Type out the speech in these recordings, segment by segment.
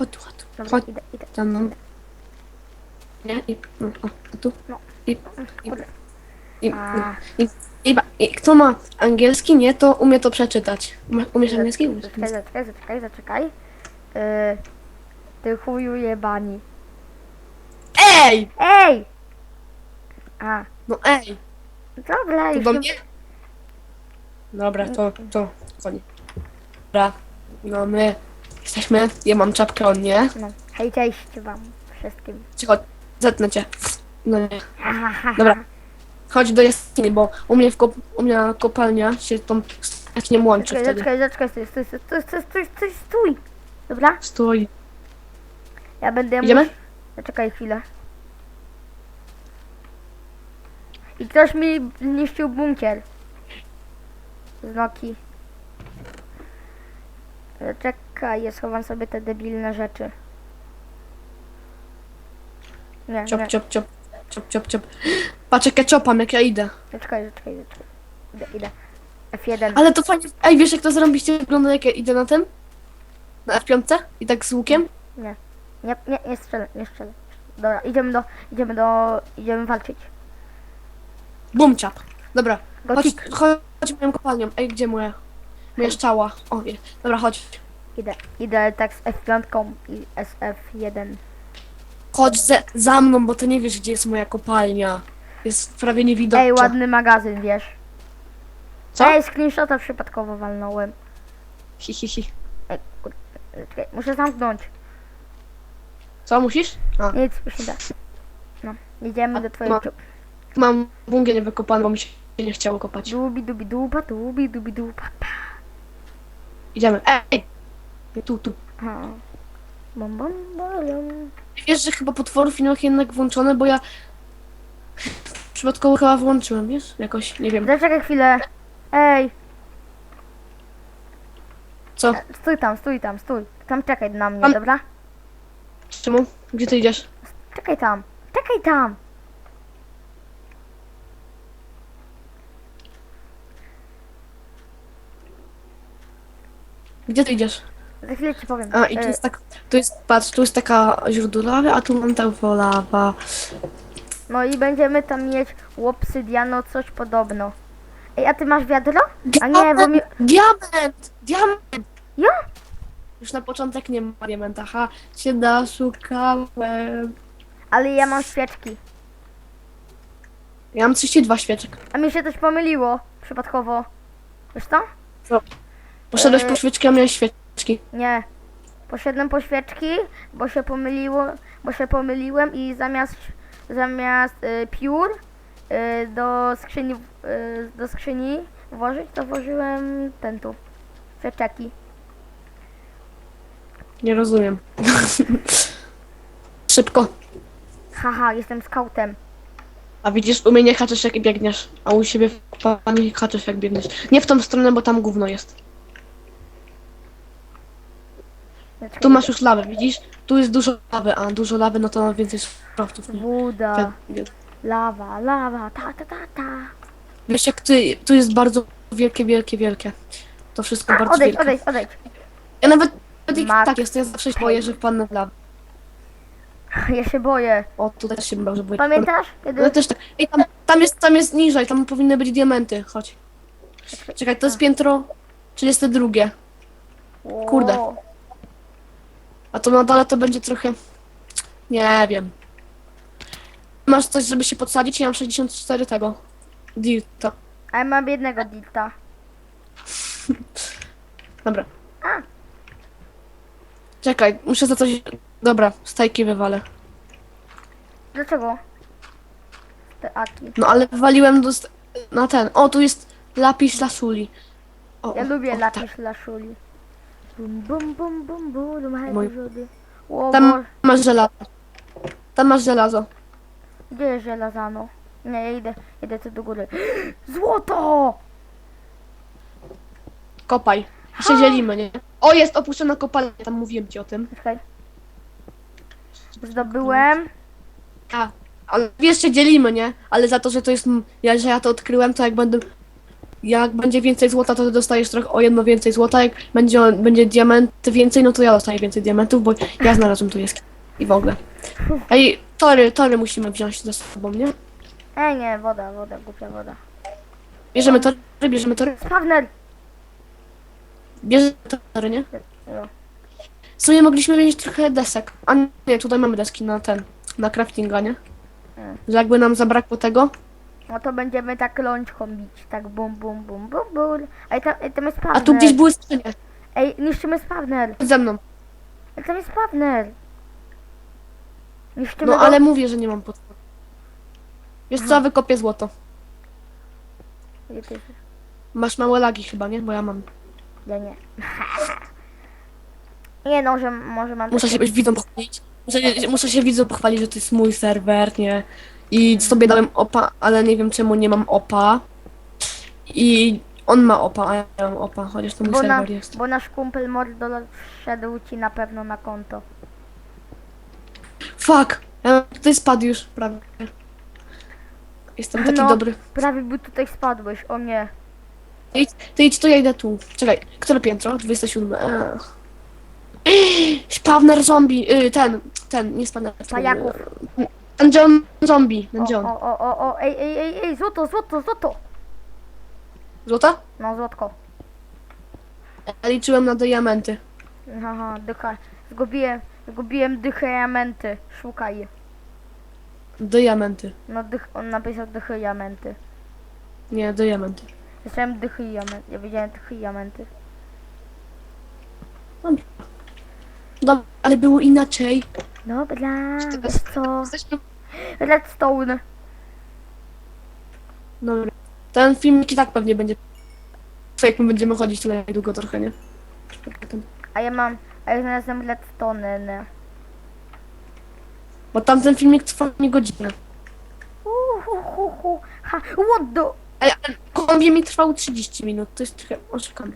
Chodź chodź. Dobra, Chodź idę, idę. za mną. Nie? I, no, o, a tu. No. I, i, Kurde. i, A. i, i, i, kto ma angielski, nie, to umie to przeczytać. Ma- Umiesz angielski? Umiesz Zaczekaj, zaczekaj, zaczekaj, zaczekaj. Yy, ty chuju jebani. Ej! Ej! A, No ej! dobra, To już do nie... mnie? Dobra, to, to, koniec. Dobra, no my jesteśmy, ja mam czapkę, on nie. No, hej, cześć wam wszystkim. Cicho, zetnę cię. No nie. Dobra. Chodź do jaskini, bo u mnie w kop, u mnie kopalnia się tą jaskinią łączy Zaczekaj, wtedy. zaczekaj, zaczekaj, stój, stój, stój, stój, stój, stój, stój, stój. Dobra? Stój. Ja będę... Idziemy? mus- Zaczekaj chwilę. I ktoś mi zniszczył bunkier. Z Noki. Czekaj, ja schowam sobie te debilne rzeczy. Nie, Ciop, nie. ciop, ciop, ciop, ciop, ciop. Patrz jak ja ciopam, jak ja idę. Zaczekaj, zaczekaj, zaczekaj. Idę, idę. F1. Ale to fajnie. Ej, wiesz jak to zrobiście wygląda, jak ja idę na tym? Na F5? I tak z łukiem? Nie, nie, nie, nie strzelę, nie strzelę. Dobra, idziemy do, idziemy do, idziemy walczyć. Bum, ciap. Dobra, chodź, Gocik. chodź moją kopalnią. Ej, gdzie moja? Moja szczała. O, je. Dobra, chodź. Idę, idę tak z F5 i SF1. Chodź ze, za mną, bo ty nie wiesz, gdzie jest moja kopalnia. Jest prawie niewidoczna. Ej, ładny magazyn, wiesz. Co? Ej, screenshota przypadkowo walnąłem. Hi, hi, hi. Ej, kur... Czekaj, muszę zamknąć. Co, musisz? A, Nic, już nie da. No, idziemy do twojej ma- mam bungię niewykopaną, bo mi się nie chciało kopać. Dubi, dubi, dupa, dubi, dubi, dupa. pa. Idziemy. Ej! Tu, tu. Ha. Bom, bom, bom. Wiesz, że chyba potworów innych jednak włączone, bo ja przypadkowo chyba włączyłem, wiesz? Jakoś, nie wiem. Zaczekaj chwilę. Ej, Co? stój tam, stój tam, stój. Tam czekaj na mnie, Tam- dobra? Czemu? Gdzie ty idziesz? Czekaj tam, czekaj tam. Gdzie ty idziesz? Za chwilę ci powiem. A, i tu E, jest tak, tu jest, patrz, tu jest taka źródło lawy, a tu mam tam lawa. No i będziemy tam mieć łopsydiano, coś podobno. Ej, a ty masz wiadro? A nie, bo mi... Diament! Diament! Ja? Już na początek nie ma diamenta, ha, się naszukałem. Ale ja mam świeczki. Ja mam 32 świeczek. A mi się coś pomyliło. Przypadkowo. Wiesz co? Poszedłeś Eee. po świeczki, a miałeś świeczki. Nie. Poszedłem po świeczki, bo się pomyliło, bo się pomyliłem i zamiast zamiast y, piór y, do skrzyni y, do skrzyni włożyć, to włożyłem ten tu. Świeczeki. Nie rozumiem. Szybko. Haha, jestem skautem. A widzisz, u mnie nie haczysz jak biegniesz, a u siebie w kopalni haczysz jak biegniesz. Nie w tą stronę, bo tam gówno jest. Tu masz już lawę, widzisz? Tu jest dużo lawy, a dużo lawy, no to więcej surowców. nie? Woda, lawa, lawa, ta ta ta ta. Wiesz jak ty, tu jest bardzo wielkie, wielkie, wielkie. To wszystko A, bardzo odejdź, wielkie. odejdź, odejdź. Ja nawet, nawet jak tak jest, to ja zawsze się boję, że wpadnę w lawę. Ja się boję. O, tutaj też się że boję. Pamiętasz? No Kiedy... też tak. Ej, tam, tam jest, tam jest niżej, tam powinny być diamenty, chodź. Czekaj, to jest piętro 32. kurde. A to na dole to będzie trochę... Nie wiem. Masz coś, żeby się podsadzić? Ja mam 64 tego. Dirta. A ja mam jednego dilta. Dobra. A. Czekaj, muszę za coś... Dobra, stajki wywalę. Dlaczego? Te aki. No ale wywaliłem do... st- Na ten. O, tu jest lapis lasuli. O, Ja o, lubię o, lapis laszuli. Bum bum bum bum bum Mój- Tam masz żelazo. Tam masz żelazo. gdzie jest żelazano? Nie, ja idę, idę tu do góry. Złoto! Kopaj. I się dzielimy, nie? O, jest opuszczona kopalnia, tam mówiłem ci o tym. Czekaj. Zdobyłem. A, ale wiesz, się dzielimy, nie? Ale za to, że to jest... m- Ja, że ja to odkryłem, to jak będę... jak będzie więcej złota, to ty dostajesz trochę o jedno więcej złota, jak będzie, będzie diamenty więcej, no to ja dostaję więcej diamentów, bo ja znalazłem tu jest i w ogóle. Ej, tory, tory musimy wziąć ze sobą, nie? Ej, nie, woda, woda, głupia woda. Bierzemy tory, bierzemy tory, Spawner! bierzemy tory, nie? No. W sumie mogliśmy wziąć trochę desek. A nie, tutaj mamy deski na ten, na craftinga, nie? Mm. Że jakby nam zabrakło tego, No to będziemy tak lączką bić, tak bum, bum, bum, bum, bum. Ej, tam, ej, tam jest a spawner. tu gdzieś były skrzynie. Ej, niszczymy spawner. Chodź ze mną. Ej, tam jest spawner. Niszczymy No go. ale mówię, że nie mam potworu. Wiesz co, wykopię złoto. Gdzie ty jesteś? Masz małe lagi chyba, nie? Bo ja mam. Ja nie. nie no, że może mam... Muszę się widzom pochwalić. Muszę, muszę się widzom pochwalić, że to jest mój serwer, nie? I sobie dałem opa, ale nie wiem czemu nie mam opa. I on ma opa, a ja mam opa, chociaż to mój Bo, na, serwer jest. bo nasz kumpel Mordor wszedł ci na pewno na konto. Fuck! Ja tutaj spadł już prawie. Jestem taki No. dobry. Prawie by tutaj spadłeś, o nie. Ty idź, ty idź tu, ja idę tu. Czekaj, które piętro? 27. Eee. Spawner zombie, y, ten, ten, nie spawner. ten, Pajaków. y, Ten John zombie, O, o, o, o, o, ej, ej, ej, ej, złoto, złoto, złoto. Złota? No, złotko. Ja liczyłem na diamenty. Aha, dycha. Zgubiłem, zgubiłem dychamenty. Szukaj. Diamenty. No, dych, on napisał dychamenty. Nie, diamenty. Słyszałem dychamenty. Ja widziałem dychamenty. Dobra, ale było inaczej. Dobra, Czy wiesz co? Jesteśmy... Redstone. Dobra. Ten filmik i tak pewnie będzie... Jak my będziemy chodzić tyle długo trochę, nie? A ja mam, a ja znalazłem redstone. nie. Bo tamten filmik trwa nie godzinę. Uhuhuhu. Ha, what the... Ej, ale kombi mi trwał 30 minut, to jest trochę oszukane.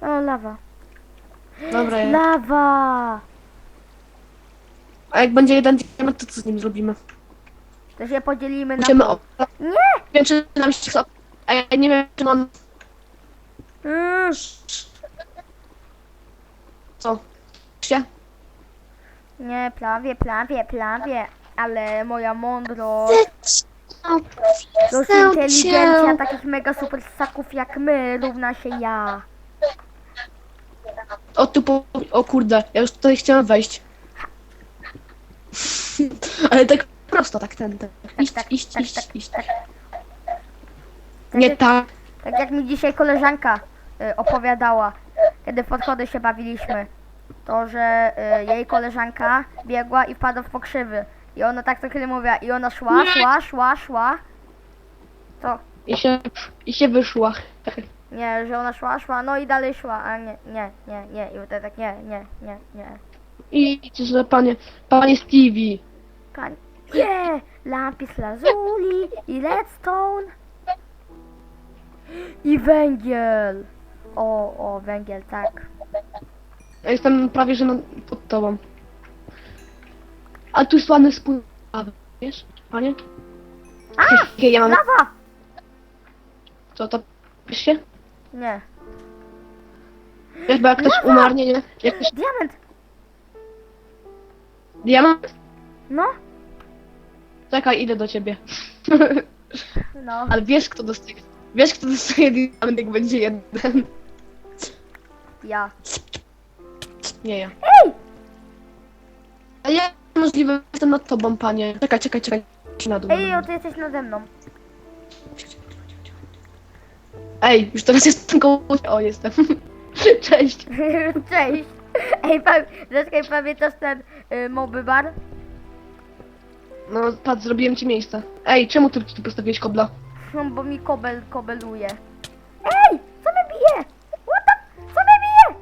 O, lawa. Dobra, ja... Lawa! A jak będzie jeden diament, to co z nim zrobimy? To się podzielimy na Będziemy o... Nie! Nie wiem, czy nam się chce... A ja nie wiem, czy on... Mm, Co? Się? nie, prawie, prawie, prawie. Ale moja mądrość, plus inteligencja takich mega super ssaków jak my równa się ja. O, tu po... O kurde, ja już tutaj chciałem wejść. Ale tak prosto, tak ten, ten. Iść, tak, iść, tak, iść, tak, iść. tak. Nie jak, tak. tak jak mi dzisiaj koleżanka y, opowiadała, kiedy w podchody się bawiliśmy. To, że y, jej koleżanka biegła i wpadła w pokrzywy. I ona tak co chwilę mówiła, i ona szła, Nie. szła, szła, szła. To, I się, i się wyszła. Nie, że ona szła, szła, no i dalej szła, a nie, nie, nie, nie. I wtedy tak, nie, nie, nie, nie. Idź, że panie, panie Stevie. Pani, nie, lapis lazuli i redstone. I węgiel. O, o, węgiel, tak. Ja jestem prawie, że na, pod tobą. A tu jest ładny. Wiesz, panie? A! Ja mam... Lawa! Co, to się? Nie. Wiesz, bo jak ktoś Lawa! umarł, nie, nie. Jak ktoś... Diament! Diamant? No, Czekaj, idę do ciebie. no. Ale wiesz, kto dostaje... Wiesz, kto dostaje diament, jak będzie jeden. Ja. Nie ja. Ej! A ja możliwe jestem nad tobą, panie. Czekaj, czekaj, czekaj. Na dół. Ej, o, ty jesteś nade mną. Ej, już teraz jestem koło... O, jestem. Cześć. Cześć. Ej, pa, Zaczekaj, pamiętasz ten y, moby bar? No, patrz, zrobiłem ci miejsce. Ej, czemu ty tu postawiłeś kobla? No, bo mi kobel kobeluje. Ej, co mnie bije? What the? Co mnie bije?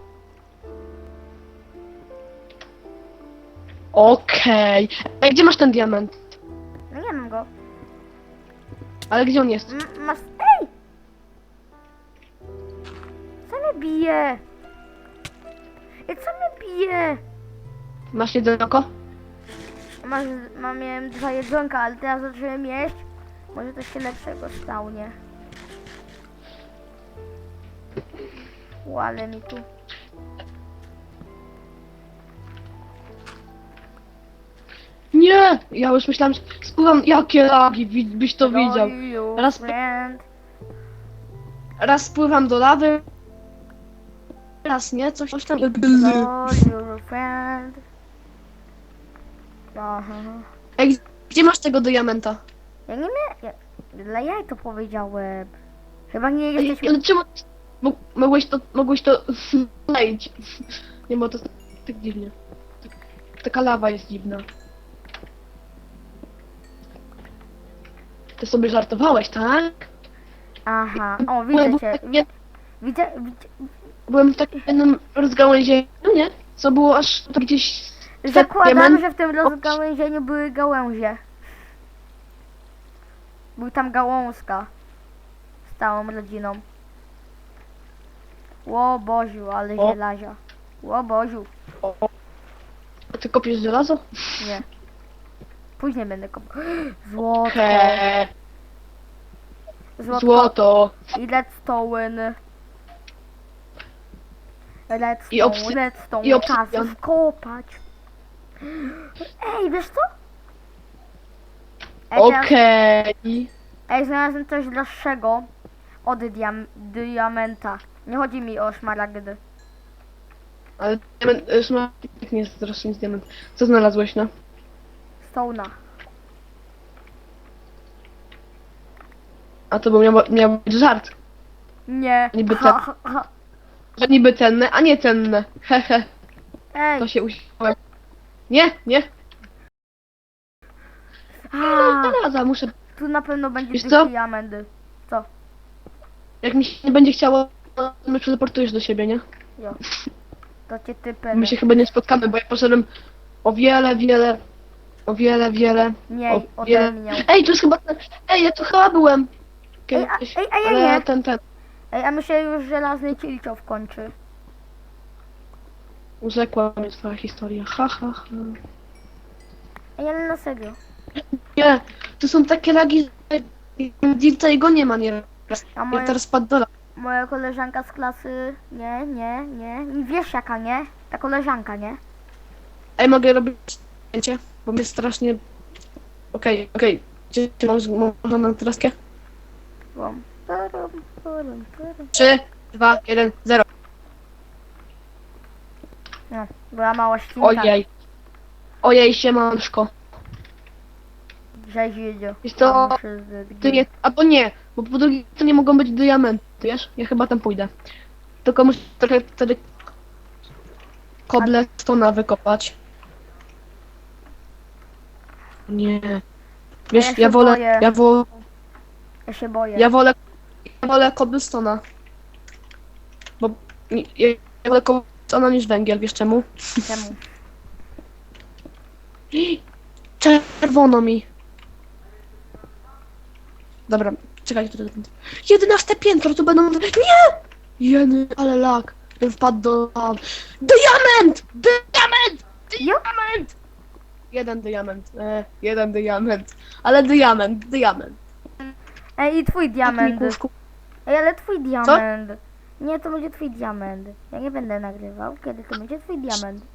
Okej. Ej, gdzie masz ten diament? No nie mam go. Ale gdzie on jest? M masz... bije? Ej, co mnie bije? Masz jedzonko? Masz, mam, miałem dwa jedzonka, ale teraz zacząłem jeść. Może coś się lepszego stał, nie? U, ale mi tu. Nie! Ja już myślałem, że spływam, jakie lagi, wi- byś to widział. You Raz- friend. Raz spływam do lawy, raz nie, coś, coś tam. Friend. Aha. Ej, gdzie masz tego diamenta? Ja nie miałem. Ja, dla jaj to powiedziałem. Chyba nie Ej, jesteśmy. ale czemu mo- mogłeś to, mogłeś to znaleźć? Nie, bo to jest tak dziwnie. Taka lawa jest dziwna. Ty sobie żartowałeś, tak? Aha. O, widzę cię. jed- Widzę, widzę byłem w takim jednym rozgałęzieniu, nie? Co było aż to gdzieś... Zakładam, że w tym rozgałęzieniu były gałęzie. Był tam gałązka. Z całą rodziną. Ło Boziu, ale O. zielazia. Ło Boziu. O. Ty kopiesz żelazo? Nie. Później będę kopał. Złoto. Okej. Złoto. Złoto. I redstone. I obsy- redstone, i obsydian. Ej, wiesz co? Ej, teraz- Okej. Ej, znalazłem coś droższego od diam diamenta. Nie chodzi mi o szmaragdy. Ale diament, szmaragd nie jest droższy niż diament. Co znalazłeś, no? Stone'a. A to był miał, miał być żart. Nie. Niby tak. Że niby cenne, a nie cenne. Hehe, to Ej, się usiłem. Nie, nie. a, Żelaza, muszę... tu na pewno będzie Wiesz co? diamenty. Co? Jak mi się nie będzie chciało, to mnie teleportujesz do siebie, nie? Jo. To cię typy. My się chyba nie spotkamy, bo ja poszedłem o wiele, wiele... O wiele, wiele... Mniej o ode wiele... mnie. Ej, tu jest chyba ten... Ej, ja tu chyba byłem. Ej, a- Kiedyś, ej, a ja ale nie. ten, ten... Ej, a mi się już żelazny cilczow kończy. Urzekła mnie twoja historia. Ha, ha, ha. Ej, ale na serio. Nie, tu są takie lagi, że Dirta jego nie ma nieraz. A Ja moja, teraz padł moja koleżanka z klasy... Nie, nie, nie. Nie wiesz jaka, nie? Ta koleżanka, nie? Ej, mogę robić zdjęcie? Bo mnie strasznie... Okej, okej. Gdzie ty masz, można na traskę? Bum. Parum, parum, parum. 3, 2, 1, 0. No, była mała ścinka. Ojej. Ojej, siemanszko. Cześć, Judziu. Jest to- Ty nie, albo nie, bo po drugie to nie mogą być diamenty, wiesz? Ja chyba tam pójdę. Tylko muszę trochę wtedy koble stona wykopać. Nie. Wiesz, Ja się ja wolę, boję. ja wolę, Ja się boję. ja wolę, wolę cobblestona. Bo ja, ja wolę cobblestona niż węgiel, wiesz czemu? Czemu? Czerwono mi. Dobra, czekajcie tutaj. 11 piętro, tu będą... Nie! Jeny, ale. Ten wpadł do... Diament! Diament! Diament! Jeden diament, e, jeden diament. Ale diament, diament. Ej, i twój diament. Mikuszku. Ej, ale twój diament. Nie, to będzie twój diament. Ja nie będę nagrywał, kiedy to będzie twój diament.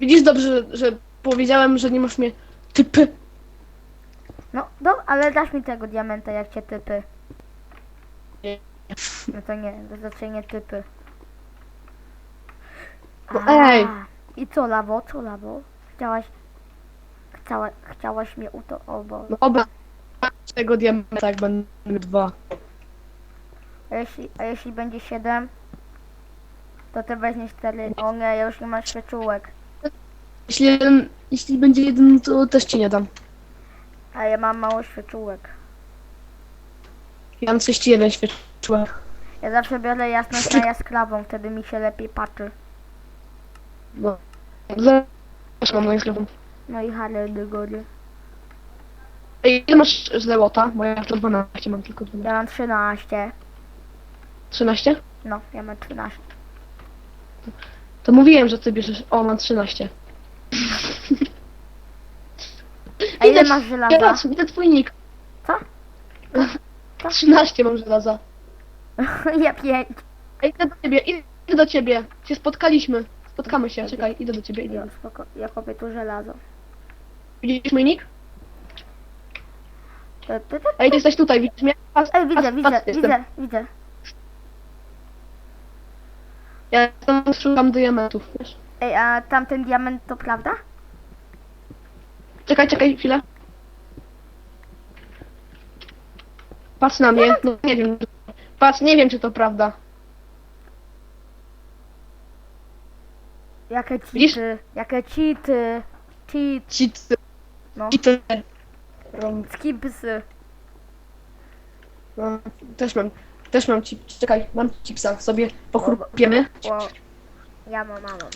Widzisz dobrze, że, że powiedziałem, że nie masz mnie... Typy. No, do, ale dasz mi tego diamenta, jak cię typy. Nie. No to nie, to znaczy nie typy. No ej. I co, lawo, co, lawo? Chciałaś... Chciała, chciałaś mnie uto... O, bo... No oba tego diamenta, jak będą dwa. A jeśli, a jeśli będzie 7, to ty weźmiesz 4. O nie, ja już nie mam świeczułek. Jeśli, jeden, jeśli będzie jeden, to też ci nie dam. A ja mam mało świeczułek. Ja mam 31 świeczek. Ja zawsze biorę jasność na jaskrawą, wtedy mi się lepiej patrzy. No. Zaraz mam na Instagram. No i Harry do góry. Ej, ile masz złota? Bo ja to 12 mam tylko 12. Ja mam 13. 13? No, ja mam 13. To mówiłem, że ty bierzesz. O, mam 13. A ile Widać- masz Ja żelaza? patrz, widzę twój nick. Co? Co? 13 mam żelaza. ja 5. Ej, idę do ciebie, idę do ciebie. Się spotkaliśmy. Spotkamy się, czekaj, idę do ciebie. Idę. Wiem, spoko. Ja kopię tu żelazo. Widzisz mój nick? Ty, ty, ty. Ej, ty jesteś tutaj, widzisz mnie? Ej, widzę, widzę, widzę, widzę. Ja tam szukam diamentów, wiesz? Ej, a tamten diament to prawda? Czekaj, czekaj, chwilę. Patrz na mnie, no nie wiem. Patrz, nie wiem czy to prawda. Jakie Widzisz? cheaty, jakie cheaty. Cheat, Cheaty, no. cheaty. Skipsy. No, też mam, też mam chip, czekaj, mam chipsa, sobie pochrupiemy. Wow. Ja mam mało, mama.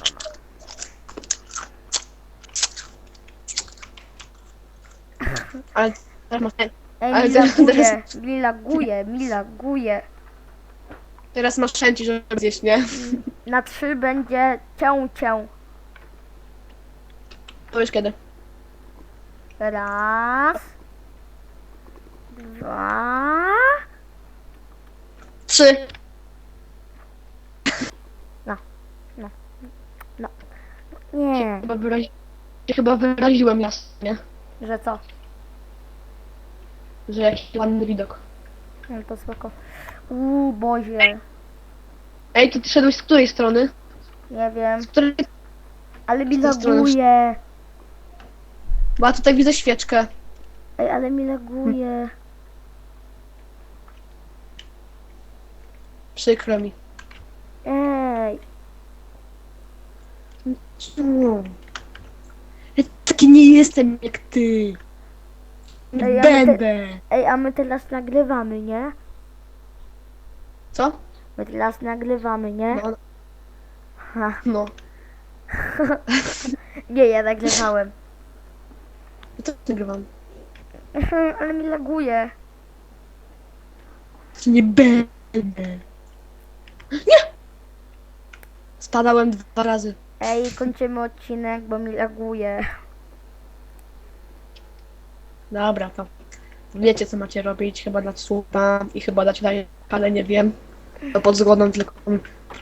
Ale teraz masz, Ej, Ale mi teraz- laguje, teraz- mi laguje, mi laguje. teraz masz chęci, żeby zjeść, nie? Na trzy będzie cię, cię. Powiesz kiedy. Raz. Dwa. Trzy. Nie, Chyba, wyrazi... chyba wyraziłem jasnie, że co? że jaki ładny widok. No to spoko. Uuu, Boże. Ej, to ty szedłeś z której strony? Nie wiem, Z której... ale mi tej strony. laguje. Bo ja tutaj widzę świeczkę. Ej, ale mi laguje. Przykro mi. Ej, Ja taki nie jestem jak ty. Nie Ej, ale ty- Będę. ej, a my teraz nagrywamy, nie? Co? My teraz nagrywamy, nie? No, Ha. no. Nie, ja nagrywałem. Ja to nagrywam. ale mi laguje. Nie będę. Nie! Spadałem dwa razy. Ej, kończymy odcinek, bo mi laguje. Dobra, to wiecie co macie robić, chyba dać słupa i chyba dać daję, ale nie wiem. To pod zgodą tylko,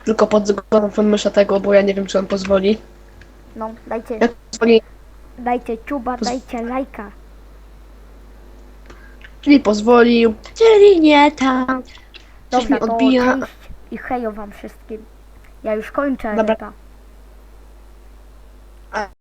tylko pod zgodą von mysza tego, bo ja nie wiem czy on pozwoli. No, dajcie, Jak pozwoli, dajcie ciuba, dajcie lajka. czyli pozwolił, czyli nie tam. Dobra, mi to odbija. cześć i hejo wam wszystkim. Ja już kończę. Dobra.